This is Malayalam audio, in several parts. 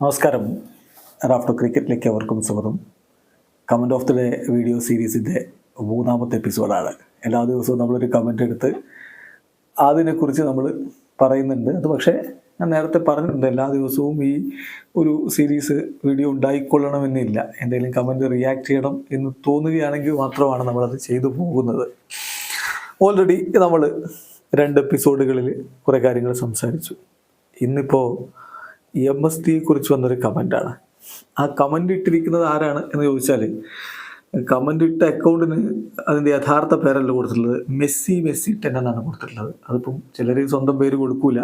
നമസ്കാരം. റാഫ്റ്റോ ക്രിക്കറ്റിലേക്ക് അവർക്കും സ്വാഗതം. Comment of the day video സീരീസിന്റെ മൂന്നാമത്തെ എപ്പിസോഡാണ്. എല്ലാ ദിവസവും നമ്മളൊരു കമന്റ് എടുത്ത് അതിനെക്കുറിച്ച് നമ്മൾ പറയുന്നുണ്ട്. അത് പക്ഷേ ഞാൻ നേരത്തെ പറഞ്ഞിട്ടുണ്ട് എല്ലാ ദിവസവും ഈ ഒരു സീരീസ് വീഡിയോ ഉണ്ടായിക്കൊള്ളണമെന്നില്ല. എന്തെങ്കിലും കമന്റ് റിയാക്ട് ചെയ്യണം എന്ന് തോന്നുകയാണെങ്കിൽ മാത്രമാണ് നമ്മളത് ചെയ്തു പോകുന്നത്. ഓൾറെഡി നമ്മൾ രണ്ട് എപ്പിസോഡുകളിൽ കുറേ കാര്യങ്ങൾ സംസാരിച്ചു. ഇന്നിപ്പോൾ എം എസ് ടിയെ കുറിച്ച് വന്നൊരു കമന്റാണ് ആ കമന്റ് ഇട്ടിരിക്കുന്നത് ആരാണ് എന്ന് ചോദിച്ചാൽ കമന്റ് ഇട്ട അക്കൗണ്ടിന് അതിന്റെ യഥാർത്ഥ പേരല്ല കൊടുത്തിട്ടുള്ളത്. മെസ്സി മെസ്സി ടെൻ എന്നാണ് കൊടുത്തിട്ടുള്ളത്. അതിപ്പം ചിലർ സ്വന്തം പേര് കൊടുക്കൂല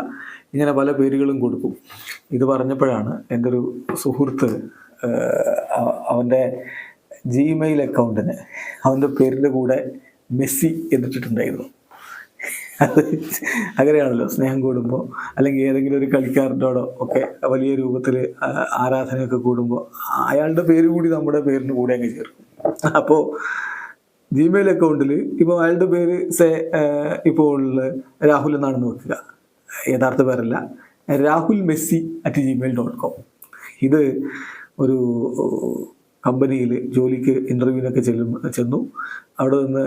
ഇങ്ങനെ പല പേരുകളും കൊടുക്കും. ഇത് പറഞ്ഞപ്പോഴാണ് എന്റെ ഒരു സുഹൃത്ത് അവന്റെ ജിമെയിൽ അക്കൗണ്ടിന് അവന്റെ പേരിന്റെ കൂടെ മെസ്സി എന്നിട്ടിട്ടുണ്ടായിരുന്നു. അത് അങ്ങനെയാണല്ലോ സ്നേഹം കൂടുമ്പോൾ അല്ലെങ്കിൽ ഏതെങ്കിലും ഒരു കളിക്കാരനോടോ ഒക്കെ വലിയ രൂപത്തിൽ ആരാധനയൊക്കെ കൂടുമ്പോൾ അയാളുടെ പേര് കൂടി നമ്മുടെ പേരിന് കൂടെ അങ്ങ് ചേർക്കും. അപ്പോൾ ജിമെയിൽ അക്കൗണ്ടിൽ ഇപ്പോൾ അയാളുടെ പേര് സേ ഇപ്പോൾ രാഹുൽ എന്നാണ് വെക്കുക. യഥാർത്ഥ പേരല്ല. Rahul Messi at Gmail dot com ഇത് ഒരു കമ്പനിയിൽ ജോലിക്ക് ഇന്റർവ്യൂവിനൊക്കെ ചെല്ലും ചെന്നു. അവിടെ നിന്ന്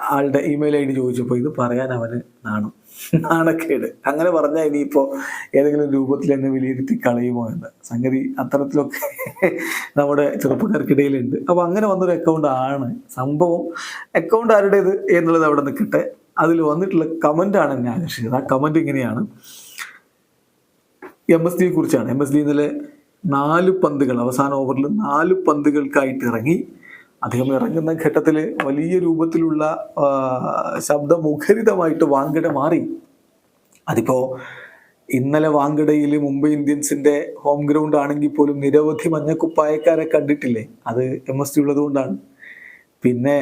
ആളുടെ ഇമെയിൽ ഐ ഡി ചോദിച്ചപ്പോൾ ഇത് പറയാൻ അവന് നാണം. നാണക്കേട്. അങ്ങനെ പറഞ്ഞാൽ ഇനിയിപ്പോൾ ഏതെങ്കിലും രൂപത്തിൽ എന്നെ വിലയിരുത്തി കളയുമോ എന്ന്. സംഗതി അത്തരത്തിലൊക്കെ നമ്മുടെ ചെറുപ്പക്കാർക്കിടയിലുണ്ട്. അപ്പോൾ അങ്ങനെ വന്നൊരു അക്കൗണ്ട് ആണ്. സംഭവം അക്കൗണ്ട് ആരുടേത് എന്നുള്ളത് അവിടെ നിൽക്കട്ടെ. അതിൽ വന്നിട്ടുള്ള കമന്റാണ് എന്നെ ആകർഷിച്ചത്. ആ കമന്റ് ഇങ്ങനെയാണ്. എം എസ് ഡിയെ കുറിച്ചാണ്. എം എസ് ഡി ഇന്നലെ നാല് പന്തുകൾ അവസാന ഓവറിൽ നാല് പന്തുകൾക്കായിട്ട് ഇറങ്ങി. അദ്ദേഹം ഇറങ്ങുന്ന ഘട്ടത്തിൽ വലിയ രൂപത്തിലുള്ള ശബ്ദമുഖരിതമായിട്ട് വാങ്കട മാറി. അതിപ്പോ ഇന്നലെ വാങ്കടയിൽ മുംബൈ ഇന്ത്യൻസിന്റെ ഹോം ഗ്രൗണ്ട് ആണെങ്കിൽ പോലും നിരവധി മഞ്ഞക്കുപ്പായക്കാരെ കണ്ടിട്ടില്ലേ? അത് എം എസ് ഡി ഉള്ളതുകൊണ്ടാണ്. പിന്നെ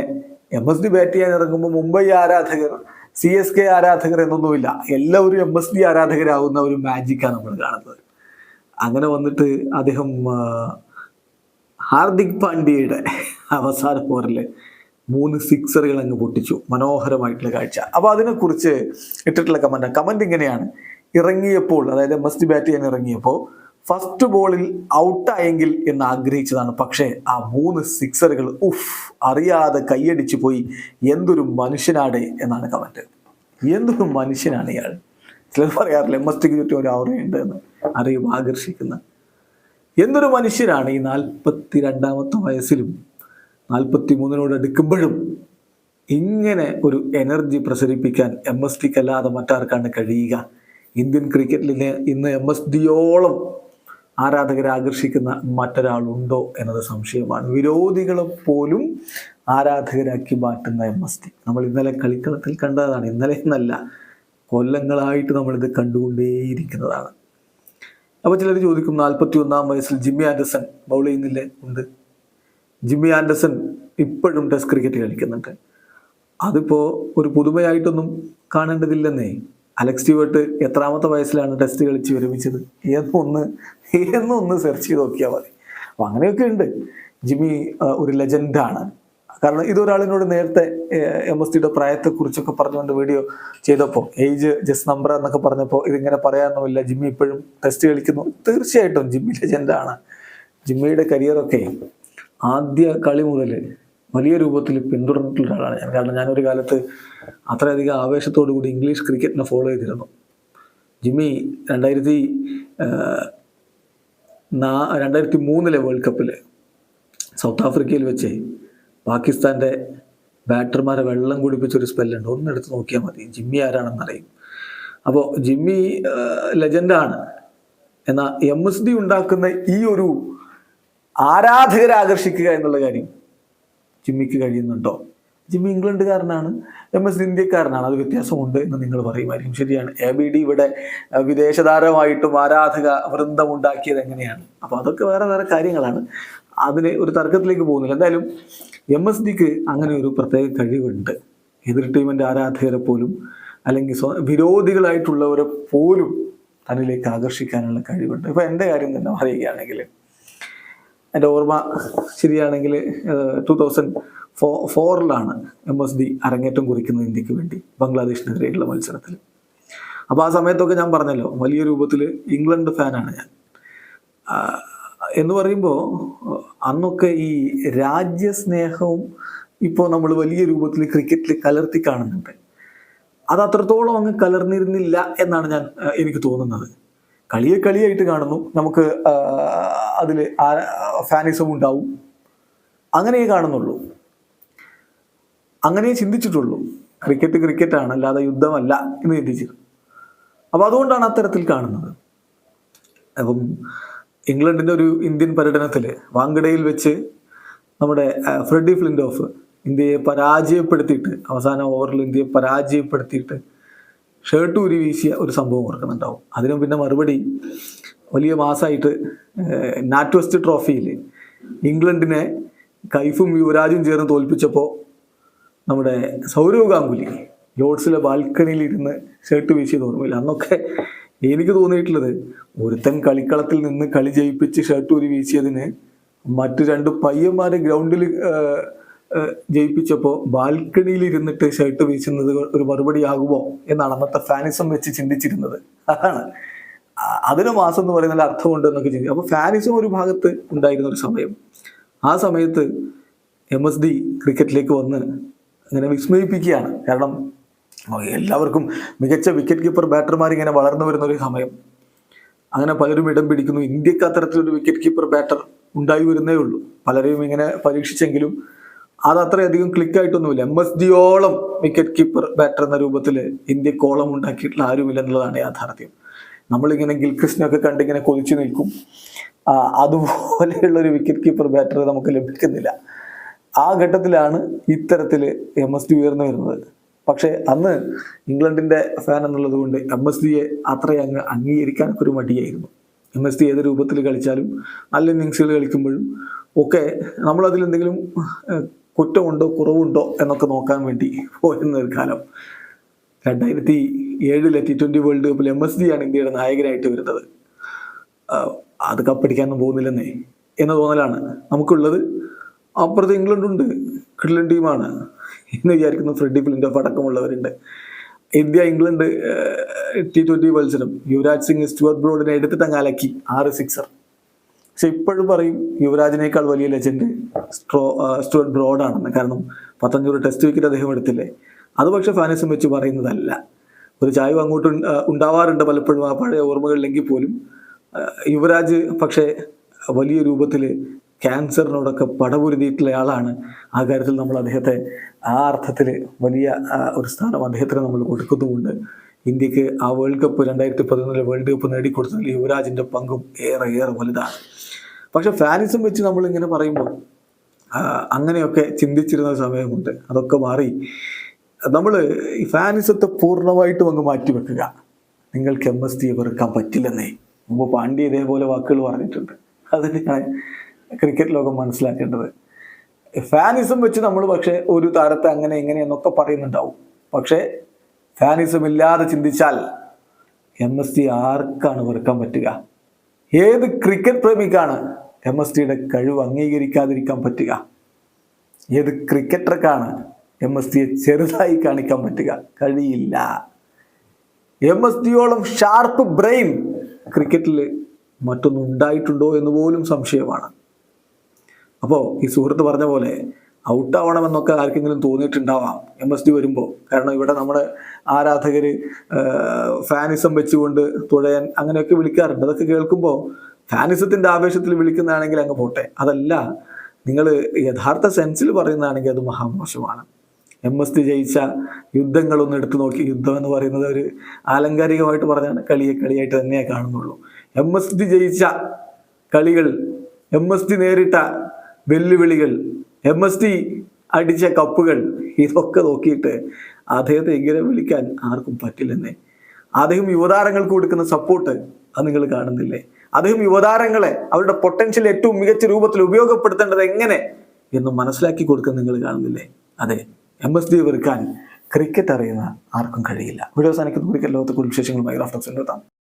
എം എസ് ഡി ബാറ്റ് ചെയ്യാൻ ഇറങ്ങുമ്പോൾ മുംബൈ ആരാധകർ സി എസ് കെ ആരാധകർ എന്നൊന്നുമില്ല എല്ലാവരും എം എസ് ഡി ആരാധകരാകുന്ന ഒരു മാജിക്കാണ് നമ്മൾ കാണുന്നത്. അങ്ങനെ വന്നിട്ട് അദ്ദേഹം ഹാർദിക് പാണ്ഡ്യയുടെ അവസാന ഓവറിൽ മൂന്ന് സിക്സറുകൾ അങ്ങ് പൊട്ടിച്ചു. മനോഹരമായിട്ടുള്ള കാഴ്ച. അപ്പോൾ അതിനെക്കുറിച്ച് ഇട്ടിട്ടുള്ള കമന്റ് കമന്റ് ഇങ്ങനെയാണ്. ഇറങ്ങിയപ്പോൾ അതായത് മസ്റ്റ് ബാറ്റ് ചെയ്യാൻ ഇറങ്ങിയപ്പോൾ ഫസ്റ്റ് ബോളിൽ ഔട്ടായെങ്കിൽ എന്ന് ആഗ്രഹിച്ചതാണ്. പക്ഷേ ആ മൂന്ന് സിക്സറുകൾ ഉഫ് അറിയാതെ കൈയടിച്ചു പോയി. എന്തൊരു മനുഷ്യനാടെ എന്നാണ് കമന്റ് എന്തൊരു മനുഷ്യനാണ് ഇയാൾ? ചിലർ പറയാറില്ല എം എസ് ടിക്ക് ചുറ്റും ഒരു ഔറയുണ്ട് എന്ന്. അറിയും ആകർഷിക്കുന്ന എന്തൊരു മനുഷ്യരാണ് ഈ നാൽപ്പത്തി രണ്ടാമത്തെ വയസ്സിലും നാൽപ്പത്തി മൂന്നിനോട് അടുക്കുമ്പോഴും ഇങ്ങനെ ഒരു എനർജി പ്രസരിപ്പിക്കാൻ എം എസ് ഡിക്ക് അല്ലാതെ മറ്റാർക്കാണ് കഴിയുക? ഇന്ത്യൻ ക്രിക്കറ്റിൽ ഇന്ന് എം എസ് ഡിയോളം ആരാധകരെ ആകർഷിക്കുന്ന മറ്റൊരാളുണ്ടോ എന്നത് സംശയമാണ്. വിരോധികളെ പോലും ആരാധകരാക്കി മാറ്റുന്ന എം എസ് ടി. നമ്മൾ ഇന്നലെ കളിക്കളത്തിൽ കണ്ടതാണ്. ഇന്നലെ എന്നല്ല കൊല്ലങ്ങളായിട്ട് നമ്മളിത് കണ്ടുകൊണ്ടേയിരിക്കുന്നതാണ്. അപ്പോൾ ചിലർ ചോദിക്കും നാൽപ്പത്തി ഒന്നാം വയസ്സിൽ ജിമ്മി ആൻഡർസൺ ബൗൾ ചെയ്യുന്നില്ലേ? ഉണ്ട്. ജിമ്മി ആൻഡർസൺ ഇപ്പോഴും ടെസ്റ്റ് ക്രിക്കറ്റ് കളിക്കുന്നുണ്ട്. അതിപ്പോൾ ഒരു പുതുമയായിട്ടൊന്നും കാണേണ്ടതില്ലെന്നേ. അലക്സ് സ്റ്റുവർട്ട് എത്രാമത്തെ വയസ്സിലാണ് ടെസ്റ്റ് കളിച്ച് വിരമിച്ചത് ഏതൊന്ന് ഏതൊന്ന് സെർച്ച് ചെയ്ത് നോക്കിയാൽ മതി. അപ്പോൾ അങ്ങനെയൊക്കെ ഉണ്ട്. ജിമ്മി ഒരു ലെജൻഡാണ് കാരണം ഇതൊരാളിനോട് നേരത്തെ എം എസ് ടിയുടെ പ്രായത്തെക്കുറിച്ചൊക്കെ പറഞ്ഞുകൊണ്ട് വീഡിയോ ചെയ്തപ്പോൾ ഏജ് ജസ്റ്റ് നമ്പർ എന്നൊക്കെ പറഞ്ഞപ്പോൾ ഇതിങ്ങനെ പറയാനൊന്നുമില്ല. ജിമ്മി ഇപ്പോഴും ടെസ്റ്റ് കളിക്കുന്നു. തീർച്ചയായിട്ടും ജിമ്മി ലെജൻഡാണ് ജിമ്മിയുടെ കരിയറൊക്കെ ആദ്യ കളി മുതൽ വലിയ രൂപത്തിൽ പിന്തുടർന്നിട്ടുള്ള ഒരാളാണ് ഞാൻ. കാരണം ഞാനൊരു കാലത്ത് അത്രയധികം ആവേശത്തോടു കൂടി ഇംഗ്ലീഷ് ക്രിക്കറ്റിനെ ഫോളോ ചെയ്തിരുന്നു. ജിമ്മി രണ്ടായിരത്തി രണ്ടായിരത്തി മൂന്നിലെ വേൾഡ് കപ്പിൽ സൗത്ത് ആഫ്രിക്കയിൽ വെച്ച് പാകിസ്ഥാന്റെ ബാറ്റർമാരെ വെള്ളം കുടിപ്പിച്ചൊരു സ്പെല്ലുണ്ട് ഒന്നെടുത്ത് നോക്കിയാൽ മതി. ജിമ്മി ആരാണെന്ന് അറിയും അപ്പോൾ ജിമ്മി ലെജൻഡാണ് എന്നാൽ എം എസ് ഡി ഉണ്ടാക്കുന്ന ഈ ഒരു ആരാധകരെ ആകർഷിക്കുക എന്നുള്ള കാര്യം ജിമ്മിക്ക് കഴിയുന്നുണ്ടോ? ജിമ്മി ഇംഗ്ലണ്ടുകാരനാണ്. എം എസ് ഇന്ത്യക്കാരനാണ്. അത് വ്യത്യാസമുണ്ട് എന്ന് നിങ്ങൾ പറയുമായിരിക്കും. ശരിയാണ്. എ ബി ഡി ഇവിടെ വിദേശതാരമായിട്ടും വിദേശ താരമായിട്ടും ആരാധക വൃന്ദം ഉണ്ടാക്കിയത് എങ്ങനെയാണ്? അപ്പോൾ അതൊക്കെ വേറെ വേറെ കാര്യങ്ങളാണ്. അതിന് ഒരു തർക്കത്തിലേക്ക് പോകുന്നില്ല. എന്തായാലും എം എസ് ഡിക്ക് അങ്ങനെ ഒരു പ്രത്യേക കഴിവുണ്ട്. എതിർ ടീമിന്റെ ആരാധകരെ പോലും അല്ലെങ്കിൽ വിരോധികളായിട്ടുള്ളവരെ പോലും തന്നിലേക്ക് ആകർഷിക്കാനുള്ള കഴിവുണ്ട്. ഇപ്പോൾ എന്റെ കാര്യം തന്നെ പറയുകയാണെങ്കിൽ എന്റെ ഓർമ്മ ശരിയാണെങ്കിൽ ടു തൗസൻഡ് ഫോ ഫോറിലാണ് എം എസ് ഡി അരങ്ങേറ്റം കുറിക്കുന്നത് ഇന്ത്യയ്ക്ക് വേണ്ടി ബംഗ്ലാദേശിനെതിരെയുള്ള മത്സരത്തിൽ. അപ്പോൾ ആ സമയത്തൊക്കെ ഞാൻ പറഞ്ഞല്ലോ വലിയ രൂപത്തിൽ ഇംഗ്ലണ്ട് ഫാനാണ് ഞാൻ. എന്ന് പറയുമ്പോൾ അന്നൊക്കെ ഈ രാജ്യസ്നേഹവും ഇപ്പോൾ നമ്മൾ വലിയ രൂപത്തിൽ ക്രിക്കറ്റിൽ കലർത്തി കാണുന്നുണ്ട്. അത് അത്രത്തോളം അങ്ങ് കലർന്നിരുന്നില്ല എന്നാണ് ഞാൻ എനിക്ക് തോന്നുന്നത്. കളിയെ കളിയായിട്ട് കാണുന്നു. നമുക്ക് അതിൽ ഫാനിസം ഉണ്ടാവും. അങ്ങനെയേ കാണുന്നുള്ളൂ. അങ്ങനെ ചിന്തിച്ചിട്ടുള്ളൂ. ക്രിക്കറ്റ് ക്രിക്കറ്റാണ് അല്ലാതെ യുദ്ധമല്ല എന്ന് ചിന്തിച്ചിരുന്നു. അപ്പോൾ അതുകൊണ്ടാണ് അത്തരത്തിൽ കാണുന്നത്. അപ്പം ഇംഗ്ലണ്ടിന്റെ ഒരു ഇന്ത്യൻ പര്യടനത്തിൽ വാങ്കടയിൽ വെച്ച് നമ്മുടെ ഫ്രെഡി ഫ്ലിൻഡോഫ് ഇന്ത്യയെ പരാജയപ്പെടുത്തിയിട്ട് അവസാന ഓവറിൽ ഇന്ത്യയെ പരാജയപ്പെടുത്തിയിട്ട് ഷർട്ട് ഊരി വീശിയ ഒരു സംഭവം ഓർക്കുന്നുണ്ടാവും. അതിനും പിന്നെ മറുപടി വലിയ മാസമായിട്ട് നാറ്റ് ട്രോഫിയിൽ ഇംഗ്ലണ്ടിനെ കൈഫും യുവരാജും ചേർന്ന് തോൽപ്പിച്ചപ്പോൾ നമ്മുടെ സൗരവ് ഗാംഗുലി ലോഡ്സിലെ ബാൽക്കണിയിൽ ഇരുന്ന് ഷർട്ട് വീശിയത് ഓർമ്മയില്ല. അന്നൊക്കെ എനിക്ക് തോന്നിയിട്ടുള്ളത് ഒരുത്തൻ കളിക്കളത്തിൽ നിന്ന് കളി ജയിപ്പിച്ച് ഷർട്ട് ഒരു വീശിയതിന് മറ്റു രണ്ട് പയ്യന്മാരെ ഗ്രൗണ്ടിൽ ജയിപ്പിച്ചപ്പോൾ ബാൽക്കണിയിൽ ഇരുന്നിട്ട് ഷർട്ട് വീശുന്നത് ഒരു മറുപടി ആകുമോ എന്നാണ് അന്നത്തെ ഫാനിസം വെച്ച് ചിന്തിച്ചിരുന്നത്. അതാണ്. അതിന് മാസം എന്ന് പറയുന്നതിൽ അർത്ഥമുണ്ട് എന്നൊക്കെ ചിന്തിക്കും അപ്പോൾ ഫാനിസം ഒരു ഭാഗത്ത് ഉണ്ടായിരുന്ന ഒരു സമയം. ആ സമയത്ത് എം എസ് ഡി ക്രിക്കറ്റിലേക്ക് വന്ന് അങ്ങനെ വിസ്മയിപ്പിക്കുകയാണ്. കാരണം എല്ലാവർക്കും മികച്ച വിക്കറ്റ് കീപ്പർ ബാറ്റർമാർ ഇങ്ങനെ വളർന്നു വരുന്ന ഒരു സമയം. അങ്ങനെ പലരും ഇടം പിടിക്കുന്നു. ഇന്ത്യയ്ക്ക് അത്തരത്തിലൊരു വിക്കറ്റ് കീപ്പർ ബാറ്റർ ഉണ്ടായി വരുന്നേ ഉള്ളൂ. പലരെയും ഇങ്ങനെ പരീക്ഷിച്ചെങ്കിലും അത് അത്രയധികം ക്ലിക്കായിട്ടൊന്നുമില്ല എം എസ് ഡിയോളം വിക്കറ്റ് കീപ്പർ ബാറ്റർ എന്ന രൂപത്തിൽ ഇന്ത്യക്കോളം ഉണ്ടാക്കിയിട്ടുള്ള ആരുമില്ല എന്നുള്ളതാണ് യാഥാർത്ഥ്യം. നമ്മളിങ്ങനെ ഗിൽക്രിസ്റ്റിനൊക്കെ കണ്ടിങ്ങനെ കൊതിച്ചു നിൽക്കും. അതുപോലെയുള്ള ഒരു വിക്കറ്റ് കീപ്പർ ബാറ്റർ നമുക്ക് ലഭിക്കുന്നില്ല. ആ ഘട്ടത്തിലാണ് ഇത്തരത്തിൽ എം എസ് ഡി ഉയർന്നു വരുന്നത്. പക്ഷേ അന്ന് ഇംഗ്ലണ്ടിന്റെ ഫാൻ എന്നുള്ളത് കൊണ്ട് എം എസ് ഡിയെ അത്രയും അങ്ങ് അംഗീകരിക്കാനൊക്കെ ഒരു മടിയായിരുന്നു. എം എസ് ഡി ഏത് രൂപത്തിൽ കളിച്ചാലും നല്ല ഇന്നിങ്സുകൾ കളിക്കുമ്പോഴും ഒക്കെ നമ്മളതിൽ എന്തെങ്കിലും കുറ്റമുണ്ടോ കുറവുണ്ടോ എന്നൊക്കെ നോക്കാൻ വേണ്ടി പോയിരുന്ന ഒരു കാലം. രണ്ടായിരത്തി ഏഴിലെ ടി ട്വന്റി വേൾഡ് കപ്പിൽ എം എസ് ഡി ആണ് ഇന്ത്യയുടെ നായകനായിട്ട് വരുന്നത്. അത് കപ്പടിക്കാനൊന്നും പോകുന്നില്ലെന്നേ. എന്ന തോന്നലാണ് നമുക്കുള്ളത്. അപ്പുറത്ത് ഇംഗ്ലണ്ട് ഉണ്ട് കിഡ്ലൻ ടീമാണ്. എന്ന് വിചാരിക്കുന്നു ഫ്രെഡി ഫിലിന്റെ അടക്കമുള്ളവരുണ്ട്. ഇന്ത്യ ഇംഗ്ലണ്ട് ടി ട്വന്റി മത്സരം. യുവരാജ് സിംഗ് സ്റ്റുവർട്ട് ബ്രോഡിനെ എടുത്തിട്ട് അങ്ങ് അലക്കി. ആറ് സിക്സർ പക്ഷെ ഇപ്പോഴും പറയും യുവരാജിനേക്കാൾ വലിയ ലെജൻഡ് സ്ട്രോ സ്റ്റുവർട്ട് ബ്രോഡാണെന്ന്. കാരണം പത്തഞ്ഞൂറ് ടെസ്റ്റ് വിക്കറ്റ് അദ്ദേഹം എടുത്തില്ലേ? അത് പക്ഷെ ഫാനിസം വെച്ച് പറയുന്നതല്ല. ഒരു ചായവ് അങ്ങോട്ട് ഉണ്ടാവാറുണ്ട് പലപ്പോഴും ആ പഴയ ഓർമ്മകളിലെങ്കിൽ പോലും. യുവരാജ് പക്ഷേ വലിയ രൂപത്തിൽ ക്യാൻസറിനോടൊക്കെ പടപൊരുതിയിട്ടുള്ള ആളാണ്. ആ കാര്യത്തിൽ നമ്മൾ അദ്ദേഹത്തെ ആ അർത്ഥത്തിൽ വലിയ ഒരു സ്ഥാനം അദ്ദേഹത്തിന് നമ്മൾ കൊടുക്കുന്നുമുണ്ട്. ഇന്ത്യയ്ക്ക് ആ വേൾഡ് കപ്പ് രണ്ടായിരത്തി പതിനൊന്നിലെ വേൾഡ് കപ്പ് നേടിക്കൊടുത്തതിൽ യുവരാജിന്റെ പങ്കും ഏറെ ഏറെ വലുതാണ്. പക്ഷെ ഫാനിസം വെച്ച് നമ്മൾ ഇങ്ങനെ പറയുമ്പോൾ അങ്ങനെയൊക്കെ ചിന്തിച്ചിരുന്ന സമയമുണ്ട്. അതൊക്കെ മാറി. നമ്മൾ ഈ ഫാനിസത്തെ പൂർണമായിട്ടും അങ്ങ് മാറ്റിവെക്കുക നിങ്ങൾക്ക് എം എസ് ടി വെറുക്കാൻ പറ്റില്ലെന്നേ. മുമ്പ് പാണ്ഡ്യ ഇതേപോലെ വാക്കുകൾ പറഞ്ഞിട്ടുണ്ട്. അതിനാണ് ക്രിക്കറ്റ് ലോകം മനസ്സിലാക്കേണ്ടത്. ഫാനിസം വെച്ച് നമ്മൾ പക്ഷേ ഒരു താരത്തെ അങ്ങനെ ഇങ്ങനെ എന്നൊക്കെ പറയുന്നുണ്ടാവും. പക്ഷേ ഫാനിസം ഇല്ലാതെ ചിന്തിച്ചാൽ എം എസ് ടി ആർക്കാണ് വെറുക്കാൻ പറ്റുക? ഏത് ക്രിക്കറ്റ് പ്രേമിക്കാണ് എം എസ് ടിയുടെ കഴിവ് അംഗീകരിക്കാതിരിക്കാൻ പറ്റുക? ഏത് ക്രിക്കറ്റർക്കാണ് എം എസ് ടിയെ ചെറുതായി കാണിക്കാൻ പറ്റുക? കഴിയില്ല. എം എസ് ടിയോളം ഷാർപ്പ് ബ്രെയിൻ ക്രിക്കറ്റിൽ മറ്റൊന്നും ഉണ്ടായിട്ടുണ്ടോ എന്ന് പോലും സംശയമാണ്. അപ്പോൾ ഈ സുഹൃത്ത് പറഞ്ഞ പോലെ ഔട്ടാവണമെന്നൊക്കെ ആർക്കെങ്കിലും തോന്നിയിട്ടുണ്ടാവാം. എം എസ് ഡി വരുമ്പോൾ. കാരണം ഇവിടെ നമ്മുടെ ആരാധകർ ഫാനിസം വെച്ചുകൊണ്ട് തുഴയാൻ അങ്ങനെയൊക്കെ വിളിക്കാറുണ്ട്. അതൊക്കെ കേൾക്കുമ്പോൾ ഫാനിസത്തിന്റെ ആവേശത്തിൽ വിളിക്കുന്നതാണെങ്കിൽ അങ്ങ് പോട്ടെ. അതല്ല നിങ്ങൾ യഥാർത്ഥ സെൻസിൽ പറയുന്നതാണെങ്കിൽ അത് മഹാമോശമാണ്. എം എസ് ഡി ജയിച്ച യുദ്ധങ്ങളൊന്നും എടുത്തു നോക്കി. യുദ്ധം എന്ന് പറയുന്നത് ഒരു ആലങ്കാരികമായിട്ട് പറഞ്ഞാണ്. കളിയെ കളിയായിട്ട് തന്നെയേ കാണുന്നുള്ളൂ. എം എസ് ഡി ജയിച്ച കളികൾ എം എസ് ഡി നേരിട്ട വെല്ലുവിളികൾ എം എസ് ടി അടിച്ച കപ്പുകൾ ഇതൊക്കെ നോക്കിയിട്ട് അദ്ദേഹത്തെ ഇങ്ങനെ വിളിക്കാൻ ആർക്കും പറ്റില്ലെന്നേ. അദ്ദേഹം യുവതാരങ്ങൾക്ക് കൊടുക്കുന്ന സപ്പോർട്ട് അത് നിങ്ങൾ കാണുന്നില്ലേ? അദ്ദേഹം യുവതാരങ്ങളെ അവരുടെ പൊട്ടൻഷ്യൽ ഏറ്റവും മികച്ച രൂപത്തിൽ ഉപയോഗപ്പെടുത്തേണ്ടത് എങ്ങനെ എന്ന് മനസ്സിലാക്കി കൊടുക്കുന്ന നിങ്ങൾ കാണുന്നില്ലേ? അതെ എം എസ് ഡി വെറുക്കാൻ ക്രിക്കറ്റ് അറിയുന്ന ആർക്കും കഴിയില്ല. വീഡിയോ അവസാനിക്കുന്ന. ക്രിക്കറ്റ് ലോകത്തെ കൂടുതൽ വിശേഷങ്ങളുമായി റഫറൻസ് എത്താം